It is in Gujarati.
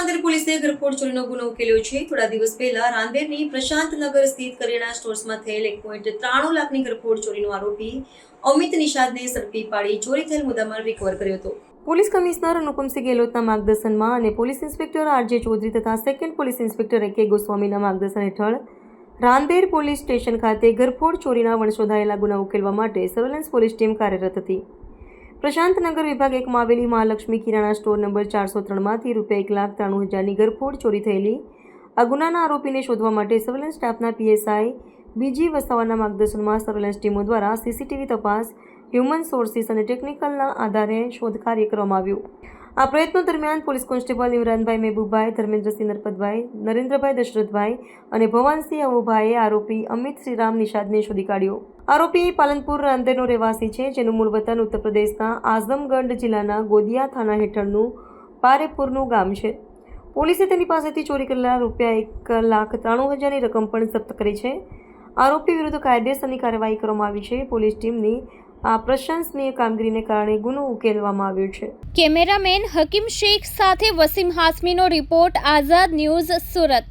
રાંદેર પોલીસે ઘરફોડ ચોરીનો ગુનો ઉકેલ્યો છે. થોડા દિવસ પહેલા રાંદેરની પ્રશાંતનગર સ્થિત કરિયાણા સ્ટોર્સમાં થયેલ એક પોઈન્ટ ત્રાણું લાખની ઘરફોડ ચોરીનો આરોપી અમિત નિષાદને ઝડપી પાડી ચોરી થયેલ મુદ્દામાં રિકવર કર્યો હતો. પોલીસ કમિશનર અનુપમસિંહ ગેહલોતના માર્ગદર્શનમાં અને પોલીસ ઇન્સ્પેક્ટર આરજે ચૌધરી તથા સેકન્ડ પોલીસ ઇન્સ્પેક્ટર કે ગોસ્વામીના માર્ગદર્શન હેઠળ રાંદેર પોલીસ સ્ટેશન ખાતે ઘરફોડ ચોરીના વણશોધાયેલા ગુના ઉકેલવા માટે સર્વેલન્સ પોલીસ ટીમ કાર્યરત હતી. પ્રશાંતનગર વિભાગ એકમાં આવેલી મહાલક્ષ્મી કિરાણા સ્ટોર નંબર ચારસો ત્રણમાંથી રૂપિયા એક લાખ ત્રાણું હજારની ગરફોડ ચોરી થયેલી. આ ગુનાના આરોપીને શોધવા માટે સર્વેલન્સ સ્ટાફના પીએસઆઈ બીજી વસાવાના માર્ગદર્શનમાં સર્વેલન્સ ટીમો દ્વારા સીસીટીવી તપાસ હ્યુમન સોર્સિસ અને ટેકનિકલના આધારે શોધ કાર્ય કરવામાં આવ્યું. આ પ્રયત્નો દરમિયાન પોલીસ કોન્સ્ટેબલ ઇમરાનભાઈ મહેબૂબભાઈ ધર્મેન્દ્રસિંહ નરપતભાઈ, નરેન્દ્રભાઈ દશરથભાઈ અને ભવાનસિંહ અવુભાઈએ આરોપી અમિત શ્રીરામ નિષાદને શોધી કાઢ્યો. આરોપી પાલનપુર રાંદેરનો રહેવાસી છે, જેનું મૂળ વતન ઉત્તર પ્રદેશના આઝમગઢ જિલ્લાના ગોદિયા થાના હેઠળનું પારેપુરનું ગામ છે. પોલીસે તેની પાસેથી ચોરી કરેલા રૂપિયા એક લાખ ત્રાણું હજારની રકમ પણ જપ્ત કરી છે. આરોપી વિરુદ્ધ કાયદેસરની કાર્યવાહી કરવામાં આવી છે. પોલીસ ટીમની આ પ્રશંસનીય કામગીરીને કારણે ગુનો ઉકેલવામાં આવ્યો છે. કેમેરામેન હકીમ શેખ સાથે વસીમ હાસમીનો રિપોર્ટ આઝાદ ન્યૂઝ સુરત.